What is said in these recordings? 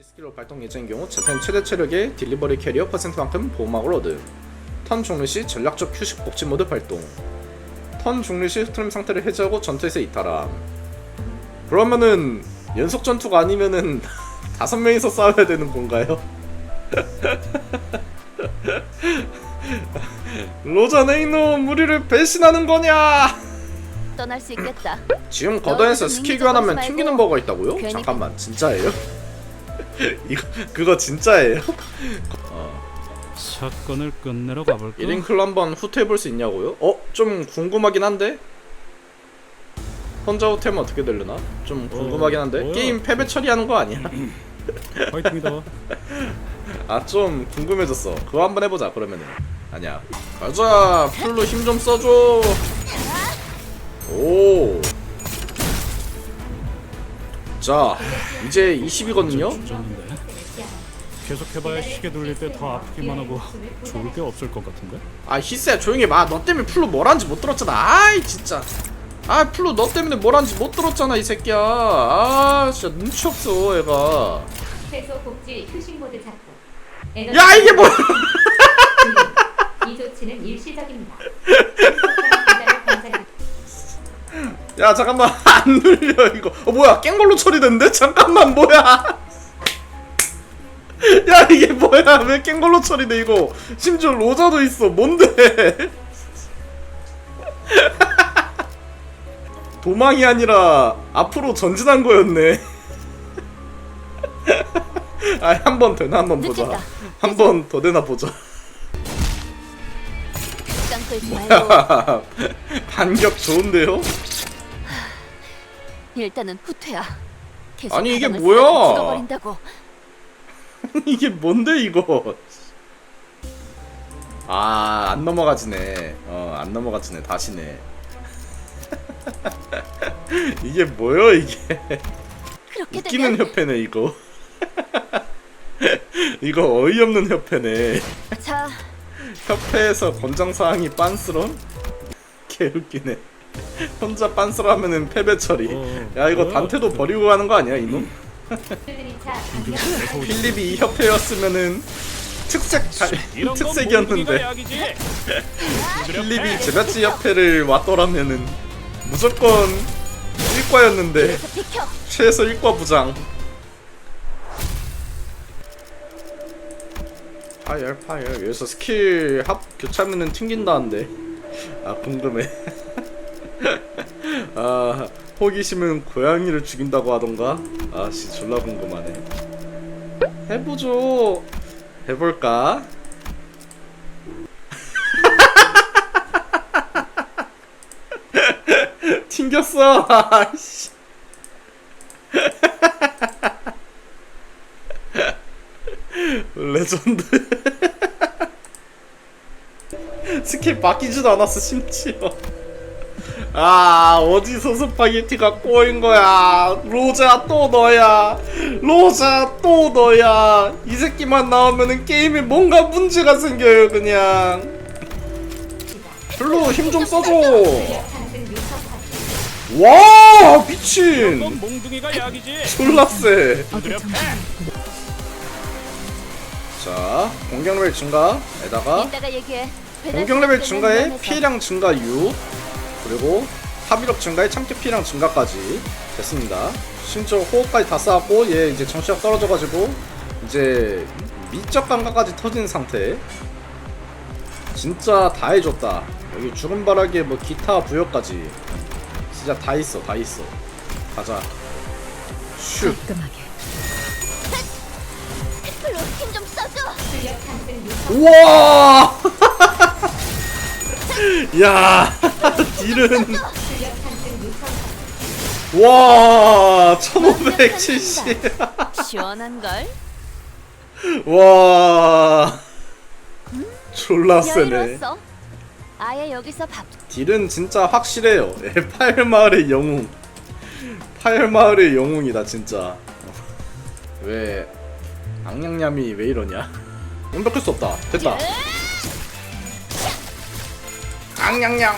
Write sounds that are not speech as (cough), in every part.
이 스킬로 발동 예정인 경우 자탄 최대 체력의 딜리버리 캐리어 퍼센트만큼 보호막을 얻음 턴 종료 시 전략적 휴식 복지 모드 발동 턴 종료 시 흐트림 상태를 해제하고 전투에서 이탈함 그러면은 연속 전투가 아니면은 (laughs) 다섯 명이서 싸워야 되는 건가요? 로자네 이놈 우리를 배신하는 거냐 떠날 수 있겠다. 지금 거단에서 스킬 교환하면 튕기는 버가 있다고요? 잠깐만 진짜예요? (laughs) 이거 그거 진짜예요? (laughs) 어, 사건을 끝내러 가볼까? 1인 클 한번 후퇴해볼 수 있냐고요? 어? 좀 궁금하긴 한데? 혼자 후퇴하면 어떻게 되려나? 좀 궁금하긴 한데 뭐야? 게임 패배 처리하는 거 아니야? (laughs) 화이팅이다. 아 좀 궁금해졌어 그거 한번 해보자 그러면은 아니야 가자 풀로 힘 좀 써줘 오. 자 이제 20이거든요 졌는데. 계속 해봐야 시계 돌릴 때 더 아프기만 하고 좋을 게 없을 것 같은데. 아 히스야 조용히 해봐너 때문에 플루 뭘 하는지 못 들었잖아 아이 진짜 아 플루 너 때문에 뭘 하는지 못 들었잖아 이 새끼야 아 진짜 눈치 없어 얘가 최소 복지 휴식 모드 작동. 야 이게 뭐야 이 조치는 일시적입니다. (laughs) 야 잠깐만. (laughs) 안 눌려 이거. 어 뭐야? 깽걸로 처리됐는데? 잠깐만 뭐야? (laughs) 야 이게 뭐야? 왜 깽걸로 처리돼 이거? 심지어 로자도 있어. 뭔데? (laughs) 도망이 아니라 앞으로 전진한 거였네. 아 한 번 되나? 한 번 보자. 한 번 더 되나 보자. 반격 좋은데요? 일단은 후퇴야. 계속 아니, 이게 뭐야? 싹 죽어버린다고. (laughs) 이게 뭔데 이거? 아, 안 넘어가지네. 어, 안 넘어가지네. 다시네. (laughs) 이게 뭐요, 이게? 그렇게 웃기는 되면 협회네, 이거. (laughs) 이거 어이없는 협회네. 자 협회에서 권장 사항이 빤스런? 개 웃기네. 혼자 빤스러하면은 패배 처리. 어, 야, 이거 뭐야? 단테도 버리고 가는 거 아니야, 이놈? 들이차 (laughs) 필립이 이 협회였으면은 특색 다- 이런 건 특색이었는데 약이지. (laughs) 필립이 제작지 협회를 왔더라면은 무조건 1과였는데 그래서 비켜. 최소 1과 부장 파열 파열 여기서 스킬 합 교차하면은 튕긴다는데 아 궁금해 (laughs) 아 호기심은 고양이를 죽인다고 하던가? 아씨 졸라 궁금하네. 해보죠. 해볼까? (laughs) 튕겼어 아이씨. (laughs) 레전드. (laughs) 스킬 바뀌지도 않았어 심지어 아 어디서 스파게티가 꼬인 거야 로자 또 너야 로자 또 너야 이 새끼만 나오면은 게임에 뭔가 문제가 생겨요 그냥 별로 힘 좀 써줘. 와 미친 몽둥이가 약이지. 졸라 세. 자, 공격 레벨 증가에다가 이따가 얘기해. 배달 공격 레벨 증가에. 피해량 증가 6 그리고 합의력 증가에 피해량 증가까지 됐습니다. 심지어 호흡까지 다 쌓았고 얘 이제 정시력 떨어져가지고 이제 미적 감각까지 터진 상태. 진짜 다 해줬다. 여기 죽은 바라기에 뭐 기타 부여까지 진짜 다 있어, 다 있어. 가자. 슛. 요청 우와! (laughs) (laughs) 야, (laughs) 딜은. 와, 1570. 시원한 걸. 와, 졸라 세네. 여유로웠어. 아예 여기서 밥. 딜은 진짜 확실해요. 예, 파열 마을의 영웅. 파열 마을의 영웅이다 진짜. 왜 악냥냠이 왜 이러냐? (laughs) 완벽할 수 없다. 됐다. 앙냥냥.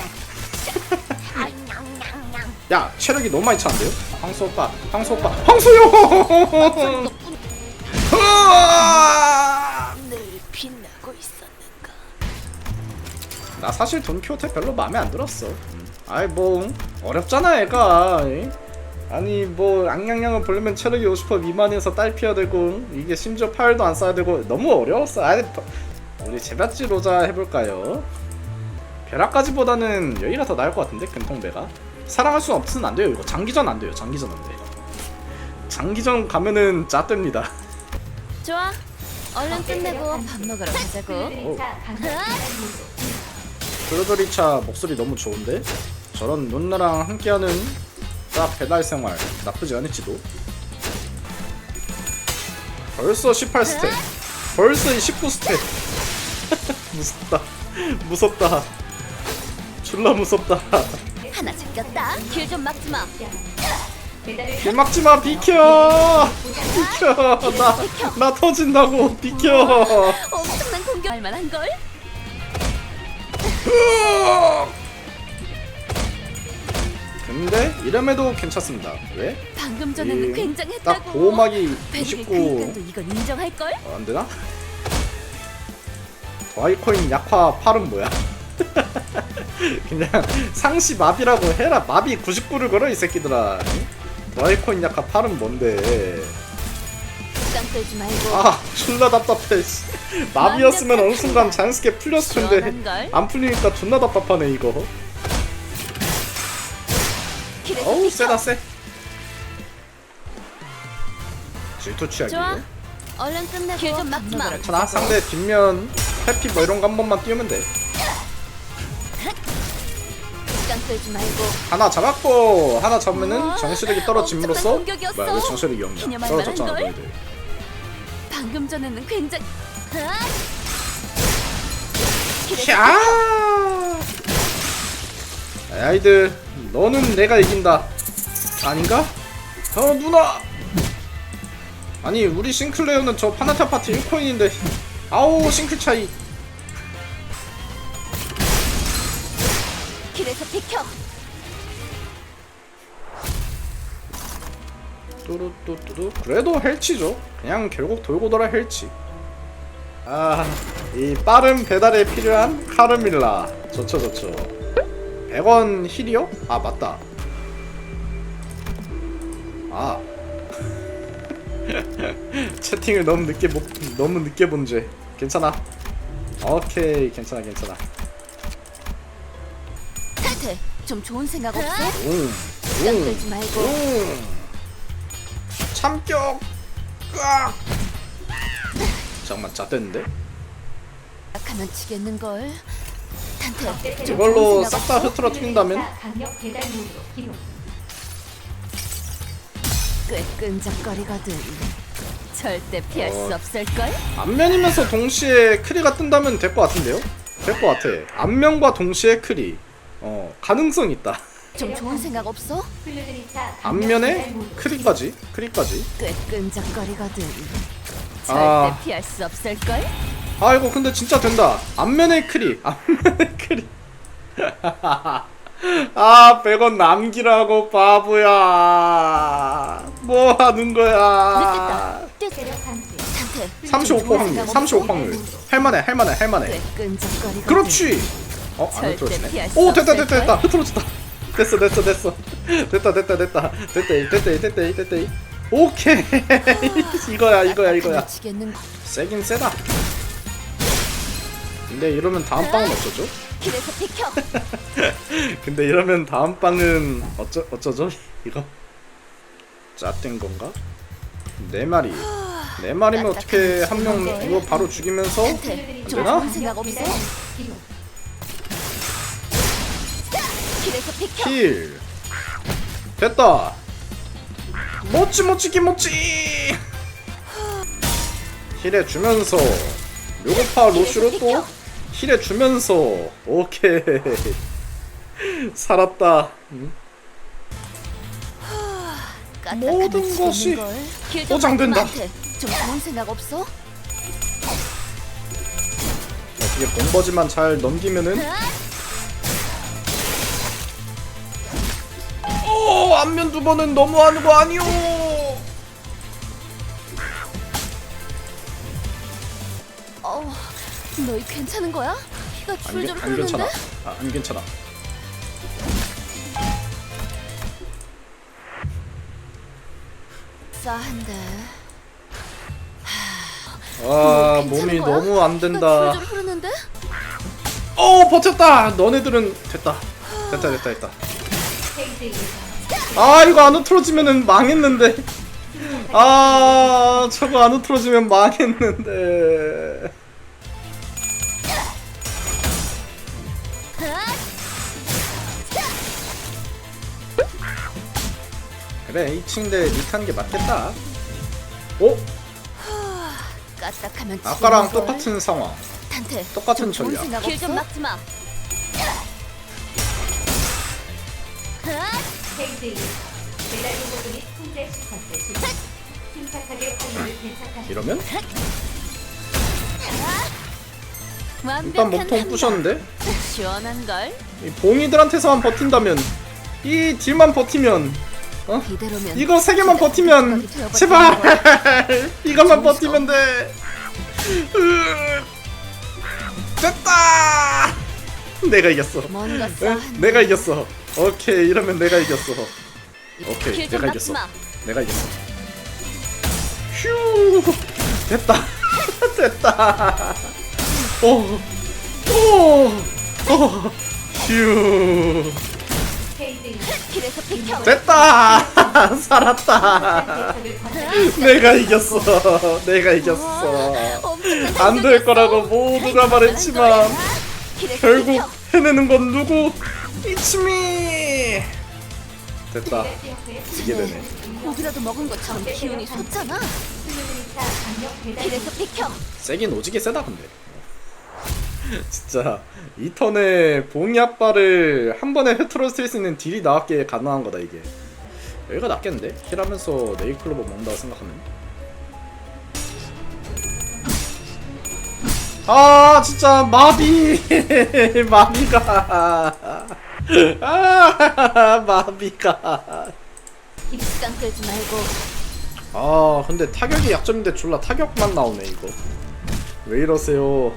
야 체력이 너무 많이 차는데요? 황소 오빠, 황소 오빠, 황소요. 나 사실 돈키호테 별로 마음에 안 들었어. 음. 아이 뭐 어렵잖아 애가. 아니 뭐 앙냥냥을 부르면 체력이 50% 미만에서 딸피야 되고 이게 심지어 파일도 안 써야 되고 너무 어려웠어. 아니 우리 제bat지 로자 해볼까요? 베라까지보다는 여기가 더 나을 것 같은데 금통배가 사랑할 수 없으면 안 돼요 이거 장기전 안 돼요 장기전 안 돼. 장기전 가면은 짜뜹니다. (laughs) 좋아. 얼른 끝내고 밥 먹으러 가자고. 풀들인 차 강력 배달 모드. 프로도리차 목소리 너무 좋은데? 저런 누나랑 함께하는 딱 배달 생활 나쁘지 않을지도 벌써 18스텝 벌써 19스텝 (laughs) 무섭다 무섭다 졸라 무섭다 하나 잡혔다. 길 좀 막지 마. 막지마 비켜 비켜 나, 나 터진다고 비켜 엄청난 공격 할 만한 걸. 근데 이름에도 괜찮습니다 왜? 방금 전에는 이 굉장했다고. 딱 보호막이 배드기 29 그니까도 이건 인정할 걸. 어, 안 되나? 더하이코인 약화 팔은 뭐야? (laughs) (laughs) 그냥 상시 마비라고 해라. 마비 99를 걸어 이 새끼들아. 더하이코인 약화 팔은 뭔데? 짱 떨지 말고. 아, 존나 답답해. 씨. 마비였으면 어느 순간 자연스럽게 풀렸을 텐데. 안 풀리니까 존나 답답하네 이거. 길에서 어우. 세다 세. 질투 취약이네. 좋아. 얼른 끝내고 길좀 막지 마. 괜찮아 상대 뒷면 해피 뭐 이런 거 한 번만 띄우면 돼. 말고. 하나 잡았고 하나 잡으면은 우와, 정시력이 떨어짐으로써 엄청난 공격이었어. 뭐야 왜 0이야 기념할 떨어졌잖아 만한 너희들 방금 전에는 굉장히. 아! 캬 아이들 너는 내가 이긴다 아닌가? 어 누나 아니 우리 싱클레어는 저 파나타 파티 1코인인데 아우 싱클 차이 켜. 뚜루뚜뚜루 그래도 헬치죠. 그냥 결국 돌고 돌아 헬치. 아이 빠른 배달에 필요한 카르밀라. 좋죠 좋죠. 100원 힐이요? 아 맞다. 아. (laughs) 채팅을 너무 늦게 못 너무 늦게 본 죄. 괜찮아. 오케이 괜찮아 괜찮아 탈퇴. 좀 좋은 생각 없어? 웅짱 웅. 떨지 말고. 음. 참격. 으악. 잠깐만 잣됐는데? 약하면 지겠는 걸. 좀 이걸로 좋은 싹 생각 다 없어? 흐트러뜨린다면? 강력 배달. 꽤 끈적거리거든. 절대 피할 어. 수 없을 걸. 앞면이면서 동시에 크리가 뜬다면 될 것 같은데요? 될 것 같아. 앞면과 동시에 크리. 어 가능성 있다. 좀 좋은 생각 없어? 앞면에. 크리까지. 크리까지. 꽤 끈적거리거든. 절대 아. 피할 수 없을 걸. 아 이거 근데 진짜 된다. 앞면에 크리. 앞면에 크리. (laughs) 아 100원 남기라고 바보야. 뭐 하는 거야? 늦겠다. 뛰. 세력 감지. 탄태. 35% 확률, 35% 확률. 할만해, 할만해, 할만해. 꽤 끈적거리거든. 그렇지. 어, 안 흐트러지네. 오, 됐다, 됐다, 됐다. 흐트러졌다. 됐어, 됐어, 됐어. 됐다, 됐다, 됐다. 됐다, 됐다, 됐다, 됐다. 오케이. (laughs) 이거야, 이거야, 이거야. 지겠는 걸. 세긴 세다. 근데 이러면 다음 빵은 어쩌죠? 길에서 비켜. (laughs) 근데 이러면 다음 빵은 어쩌 어쩌죠? 이거 짭된 건가? 네 마리. 네 마리면 어떻게 한 명 이거 바로 죽이면서 탄태. 좀 되나? 킬 됐다. 멋지 멋지기 멋지. 힐해 주면서. 묘고파 로슈로 또 힐해 주면서. 오케이. 살았다. 응? 모든 것이 포장된다. 좀 좋은 생각 없어? 어떻게 본버지만 잘 넘기면은 오 앞면 두 번은 너무하는 거 아니오 어, 너희 괜찮은 거야? 피가 안, 줄줄 괜- 안 괜찮아 흐르는데? 아, 안 괜찮아 싸한데. 아 괜찮은 몸이 거야? 너무 안 된다 피가 줄줄 흐르는데? 어 버텼다 너네들은 됐다 됐다 됐다 됐다 아 이거 안 흐트러지면은 망했는데 (laughs) 아 저거 안 흐트러지면 망했는데 그래 이 침대 니타는 게 맞겠다 어? 까딱하면 아까랑. 똑같은 상황 똑같은 전략. 길좀 막지 마. 통제 침착하게 이러면 일단 완벽한 한방. 부셨는데 시원한 걸. 이 봉이들한테서만 버틴다면 이 딜만 버티면 어? 이대로면 이거 세 개만 버티면 제발 (laughs) 이것만 버티면 돼 으, 됐다 내가 이겼어 뭔가 에? 싸한. 내가 이겼어 오케이 이러면 내가 이겼어. 오케이 내가 이겼어. 마. 내가 이겼어. 휴 됐다. (laughs) 됐다. 오오오휴. 이상 길에서 비켜. 됐다. (laughs) 살았다. 내가 이겼어. 내가 이겼어. 안 될 거라고 모두가 말했지만 결국 해내는 건 누구 이츠미 됐다 이게 되네 고기라도 먹은 것처럼 기운이 솟잖아. 길에서 비켜. 세긴 오지게 세다 근데 (laughs) 진짜 이 턴에 봉이 아빠를 한 번에 흐트러뜨릴 수 있는 딜이 나왔기에 가능한 거다 이게 여기가 낫겠는데? 힐하면서 네이클로버 먹는다고 생각하면 아 진짜 마비. (laughs) 마비가. 아 마비가. 시간 끌지 말고. 아 근데 타격이 약점인데 졸라 타격만 나오네 이거. 왜 이러세요?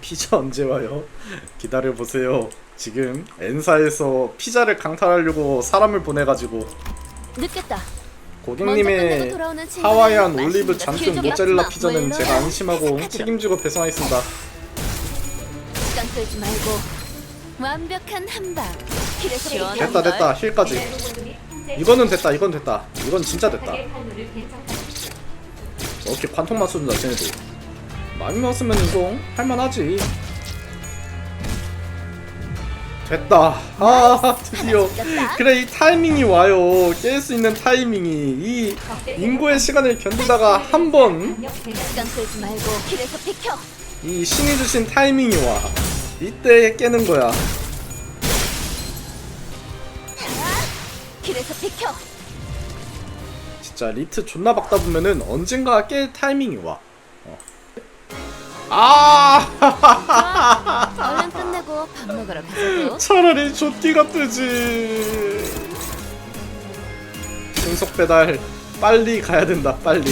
피자 언제 와요? 기다려보세요. 지금 엔사에서 피자를 강탈하려고 사람을 보내가지고. 늦겠다. 고객님의 하와이안 올리브 잔뜩 모짜렐라 마. 피자는 뭐 제가? 안심하고. 책임지고 배송하겠습니다 시간 끌지 말고 완벽한 한방. 됐다 걸. 됐다 힐까지 이거는 됐다 이건 됐다 이건 진짜 됐다 이렇게 관통 맞춰준다 쟤네들 많이 맞으면 이거 할만하지 됐다. 아 (laughs) 드디어. 그래 이 타이밍이 와요. 깰 수 있는 타이밍이. 이 인고의 시간을 견디다가 한 번이 강력 배달 시간 끌지 말고 길에서 비켜. 신이 주신 타이밍이 와. 이때 깨는 거야. 길에서 비켜. 진짜 리트 존나 박다 보면은 언젠가 깰 타이밍이 와. 어. 아! 얼른 끝내고 밥 먹으러 가자고. 차라리 조끼가 뜨지. 신속 배달 빨리 가야 된다. 빨리.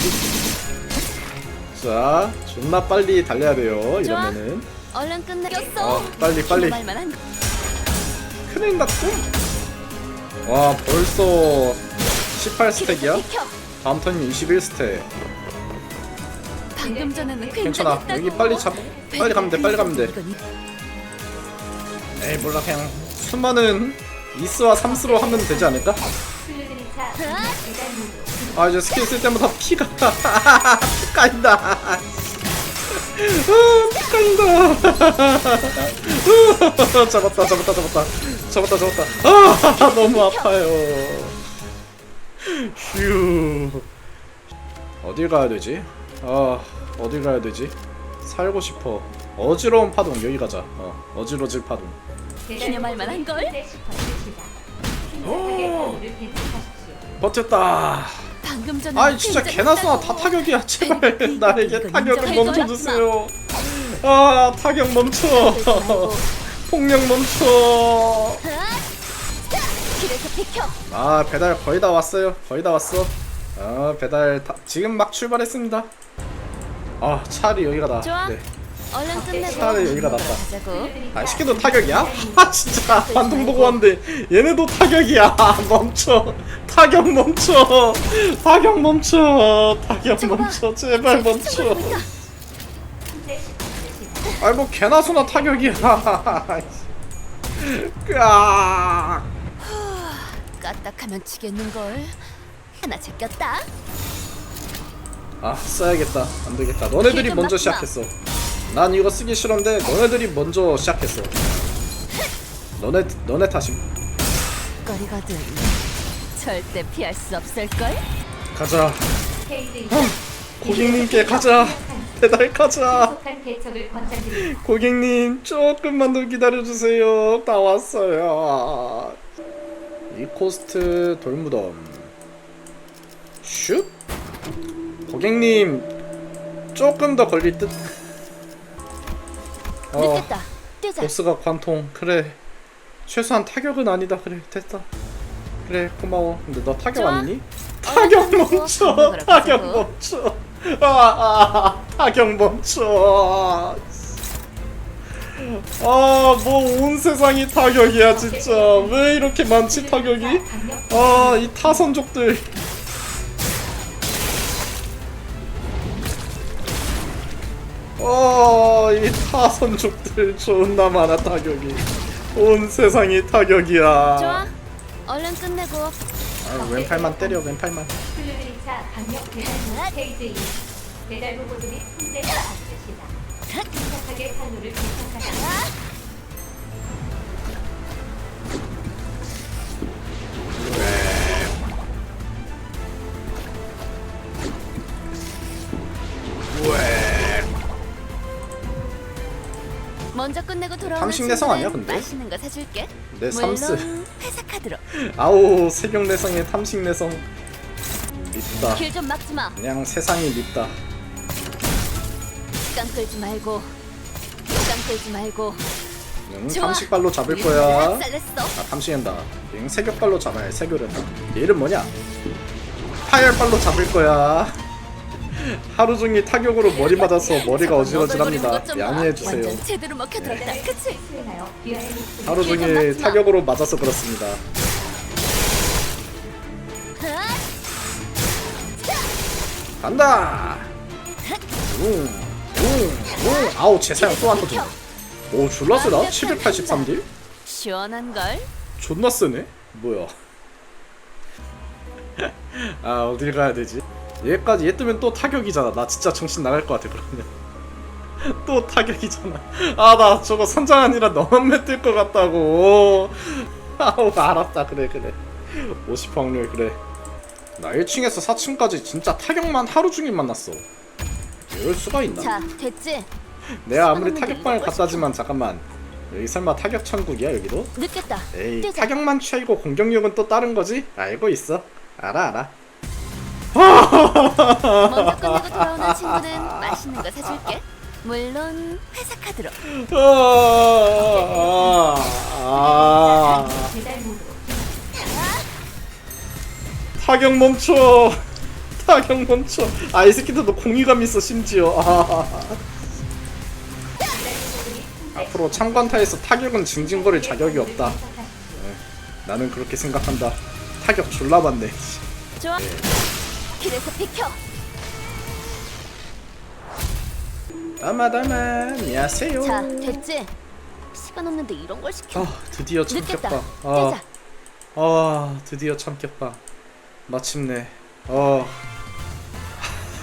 자, 존나 빨리 달려야 돼요. 이러면은 얼른 끝내겠어. 어, 빨리 빨리. 말만한 큰일 났고. 와, 벌써 18스택이야? 비켜. 다음 턴이 21스택. 방금 전에는 괜찮아. 괜찮았다고. 여기 빨리 잡. 빨리 가면 돼. 빨리 가면 돼. 이건 이- 에이 몰라. 그냥 수많은 이스와 삼스로 하면 되지 않을까? 아 이제 스킬 쓸 때마다 피가 피 까인다. 아, 피 까인다. 잡았다 잡았다 잡았다. 잡았다 잡았다. 아 너무 아파요. 휴. 어딜 가야 되지? 아 어딜 가야 되지? 살고 싶어. 어지러운 파동 여기 가자. 어 어지러질 파동 기념할 만한 걸? 대착하십시오 버텼다 방금 전에 아이 진짜 개나 쏘나 다 타격이야 제발 (laughs) 나에게 타격을 멈춰 주세요 아 타격 멈춰 (laughs) 폭력 멈춰 길에서 비켜. 아 배달 거의 다 왔어요 거의 다 왔어 아 배달 다, 지금 막 출발했습니다 아 차라리 여기가 나. 좋아. 네. 얼른 끝내고 차라리 여기가 낫다. 가자고. 아 시계도 타격이야? (laughs) 아 진짜. 반동 보고 왔는데 얘네도 타격이야. (laughs) 멈춰. 타격 멈춰. 타격 멈춰. 타격 멈춰. 제발 멈춰. 아이 뭐 개나 소나 타격이야. (laughs) 으아. 까딱하면 지겠는걸. 하나 제꼈다. 아 써야겠다. 안 되겠다. 너네들이 좀 먼저. 시작했어 난 이거 쓰기 싫은데 너네들이 먼저 시작했어. 너네 너네 탓임. 거리거든. 절대 피할 수 없을 걸. 가자. KJ 고객님께 가자. 배달 가자. 고객님 조금만 더 기다려주세요. 다 왔어요. 이 코스트 돌무덤. 슛 고객님 조금 더 걸릴 듯? 어, 늦겠다. 뛰자. 보스가 관통. 그래. 최소한 타격은 아니다. 그래 됐다. 그래 고마워. 근데 너 타격 좋아. 아니니? 타격 끝내고 멈춰. 밥 먹으러 타격 가자고. 멈춰. 아, 아 타격 멈춰. 아 뭐 온 세상이 타격이야 진짜. 왜 이렇게 많지 타격이? 아 이 타선족들 어이 타선족들 존나 많아 타격이 온 세상이 타격이야 좋아. 얼른 끝내고 아, 왼팔만 때려 왼팔만 강력 배달 받으시다. 침착하게 상호를 부탁하다. 먼저 끝내고 돌아오는 당신 내성 아니야, 근데? 맛있는 거 사줄게. 내 삼스 물론 회사 카드로. (laughs) 아우 세경 내성의 탐식 내성 밉다 길 좀 막지 마. 그냥 세상이 밉다 시간 끌지 말고. 시간 끌지 말고. 응, 좋아. 탐식발로 잡을 거야. 아 탐식한다 응, 세격발로 잡아야 해 세교련다 얘 이름 뭐냐 파열발로 잡을 거야 하루 종일 타격으로 머리 맞아서 머리가 어지러질합니다 것좀 봐. 양해해 주세요 완전 제대로 먹혀들었다. 그치? 귀하의 목숨을 하루 종일. 타격으로 맞아서 그렇습니다 아, 간다 웅 웅 웅 아우 제사형 또안 터져 오 졸라 세다 783딜? 시원한 걸. 존나 세네? 뭐야 (laughs) 아 어딜 가야 되지? 얘까지 얘 뜨면 또 타격이잖아 나 진짜 정신 나갈 것 같아 그러면 (laughs) 또 타격이잖아 아 나 저거 선장 아니라 너만 맷들 것 같다고 (laughs) 아우 알았다 그래 그래 50 확률 그래 나 1층에서 4층까지 진짜 타격만 하루 종일 만났어 이럴 수가 있나? 자, 됐지? 내가 아무리 타격방을 갔다지만 잠깐만 여기 설마 타격 천국이야 여기도? 늦겠다. 에이 뛰자. 타격만 취이고 공격력은 또 다른 거지? 알고 있어 알아 알아 먼저 끝내고 돌아오는 친구는 맛있는 거 사줄게. 물론 회사 카드로. 아, 아, 모드로 타격 멈춰 타격 멈춰 아 이 새끼들도 공유감 있어 심지어 아. 앞으로 참관타에서 타격은 징징거릴 자격이 없다 네, 나는 그렇게 생각한다 타격 졸라 받네 좋아. 길에서 비켜. 다마다마 안녕하세요 자, 됐지? 시간 없는데 이런 걸 시켜. 아 드디어 늦겠다. 아. 아 드디어 참격방 마침내 어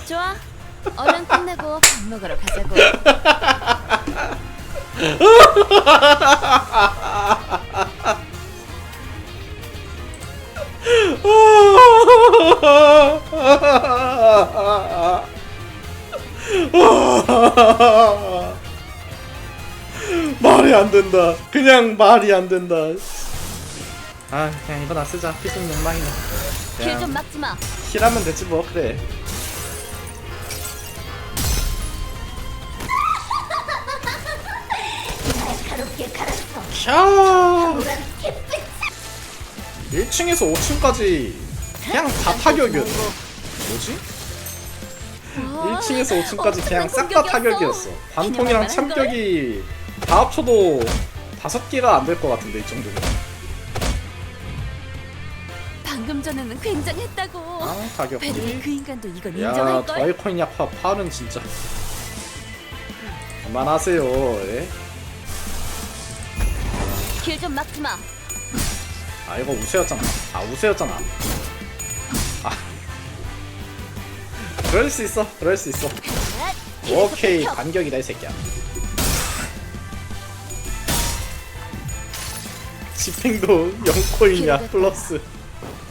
좋아. 얼른 끝내고 밥 먹으러 가자고. (laughs) (laughs) 말이 안 된다. 그냥 말이 안 된다. 아, 그냥 이거 나 쓰자. 피좀 욕망이네. 길좀 그냥 막지 마. 힐하면 되지 뭐 그래. 가볍게 갈아서 캬. 1층에서 5층까지 그냥 다 타격이었네. 뭐지? 어, 1층에서 5층까지 엄청난 그냥 싹 다. 타격이었어. 관통이랑 참격이 다 합쳐도 다섯 개가 안 될 것 같은데 이 정도면. 방금 전에는 굉장했다고. 아 타격. 베르디 그 인간도 이건 야 인정할 걸. 더이코인 약파 팔은 진짜. 그만하세요. 예? 길 좀 막지 마. 아 이거 우세였잖아. 아 우세였잖아. 아. 그럴 수 있어. 그럴 수 있어. 오케이 반격이다 이 새끼야. 집행도 0코인이야 플러스.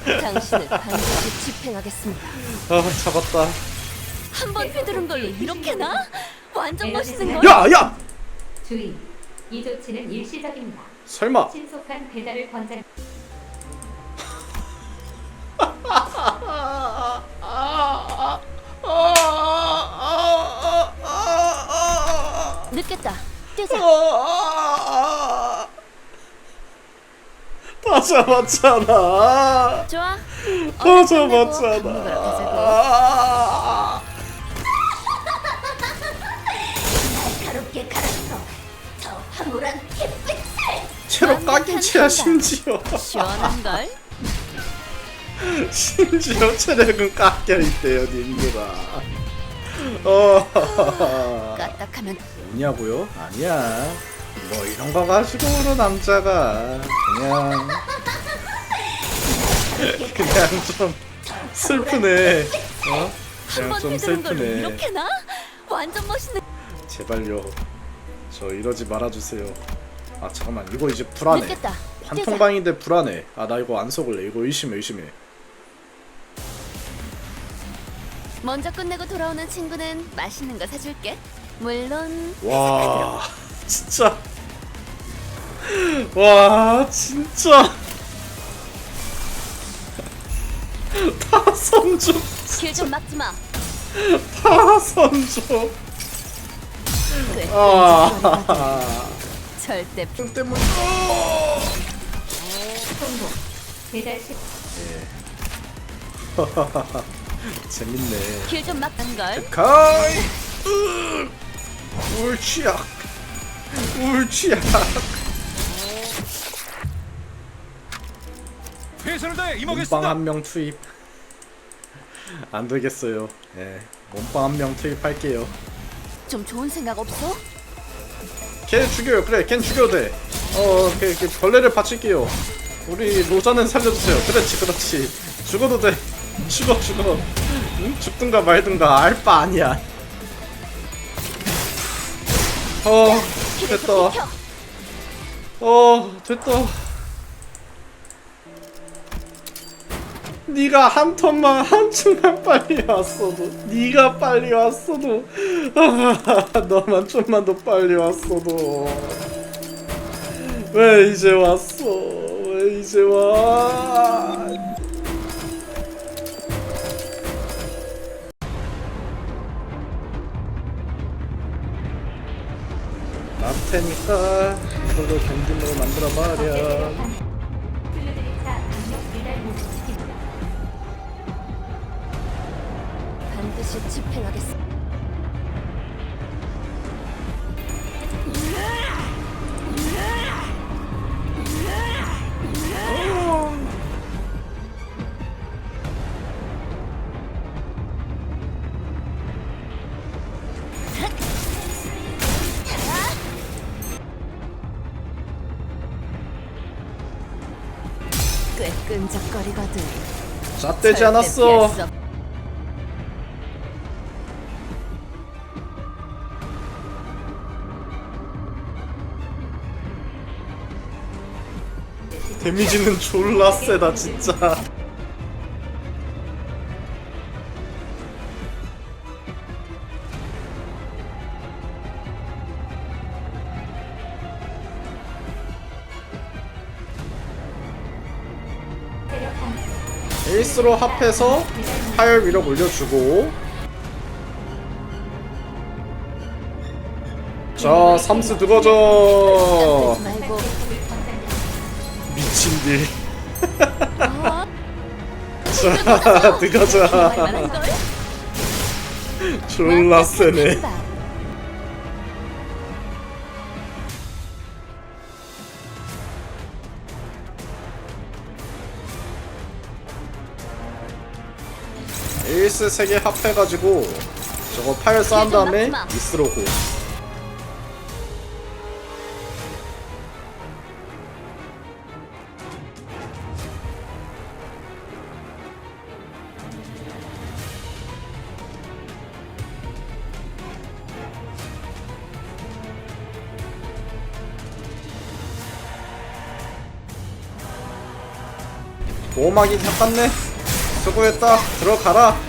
당신을 반드시 집행하겠습니다. 아 잡았다. 한 번 휘두른 걸로 이렇게 나? 완전 멋있는 걸. 야 야. 주의. 이 조치는 일시적입니다. 설마 신속한 배달을 권장. (laughs) 늦겠다. 뛰자. 다 잡았잖아. 좋아. 다 잡았잖아. 아. 가롭게 갈아서 저 황홀한 햇빛을 체로 깎인 채야 심지어. 시원한 걸. 심지어 체력은 깎여 있대요, 님들아. 어. 까딱하면 뭐냐고요? 아니야. 뭐 이런 거 가지고는 남자가 그냥 그냥 좀 슬프네. 어? 한 그냥 번좀 걸로 슬프네. 이렇게 나? 완전 멋있는. 제발요. 저 이러지 말아주세요. 아 잠깐만 이거 이제 불안해. 늦겠다. 관통방인데 불안해. 아 나 이거 안 속을래. 이거 의심해 의심해. 먼저 끝내고 돌아오는 친구는 맛있는 거 사줄게. 물론 와 진짜. 와 진짜. 다 선조 길 좀 막지 마. 다 선조 꽤 아. 절대 좀 때문에. 성공. 배달 시 재밌네. 길 좀 막는 걸. 가이! 으, 울취약. 울취약. 최선을 다해 몸빵 한명 투입. 안 되겠어요. 예 몸빵 한 명 투입할게요. 좀 좋은 생각 없어? 걔 죽여요. 그래 걘 죽여도 돼어 그, 그 벌레를 바칠게요. 우리 로자는 살려주세요. 그렇지 그렇지. 죽어도 돼 죽어 죽어. 응? 죽든가 말든가 알바 아니야. 어 됐다. 어 됐다. 네가 한 턴만 한 층만 빨리 왔어도 네가 빨리 왔어도 아, 너만 좀만 더 빨리 왔어도. 왜 이제 왔어? 왜 이제 와 테니까 이걸로 견딜로 만들어 버려. 반드시 집행하겠어. 꽤 끈적거리거든. 잣되지 않았어 피할 수 없- 데미지는 졸라 세다 진짜 감소. 에이스로 합해서 파열 위력 올려주고 자 삼스 들어져 말고 미친들 어? (laughs) 자 들어가 말만한 걸? 졸라 세네 에이스 3개 합해가지고 저거 파열 쌓은 다음에 미스로고. 보호막이 잡았네. 수고했다. 들어가라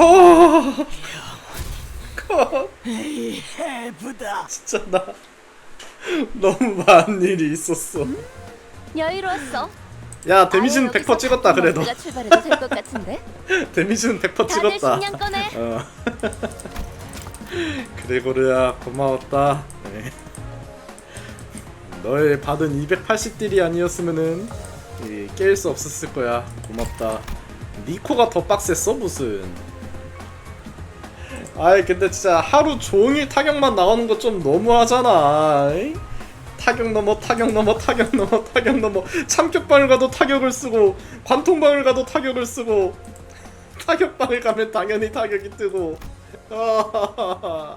커 커. 해부다. 진짜 나 너무 많은 일이 있었어 여유로웠어. 야 데미지는 아예 100% 여기서 찍었다 그래도 내가 출발해도 될 것 같은데. (laughs) 데미지는 100% 다들 찍었다 식량 꺼내. 어. (laughs) 그레고르야 고마웠다 네. 너의 받은 280딜이 아니었으면은 이, 깰수 없었을 거야 고맙다 니코가 더 빡셌어 무슨 아이 근데 진짜 하루 종일 타격만 나오는 거 좀 너무하잖아. 에이? 타격 넘어 타격 넘어 타격 넘어 타격 넘어. 참격방을 가도 타격을 쓰고 관통방을 가도 타격을 쓰고 타격방을 가면 당연히 타격이 뜨고. 아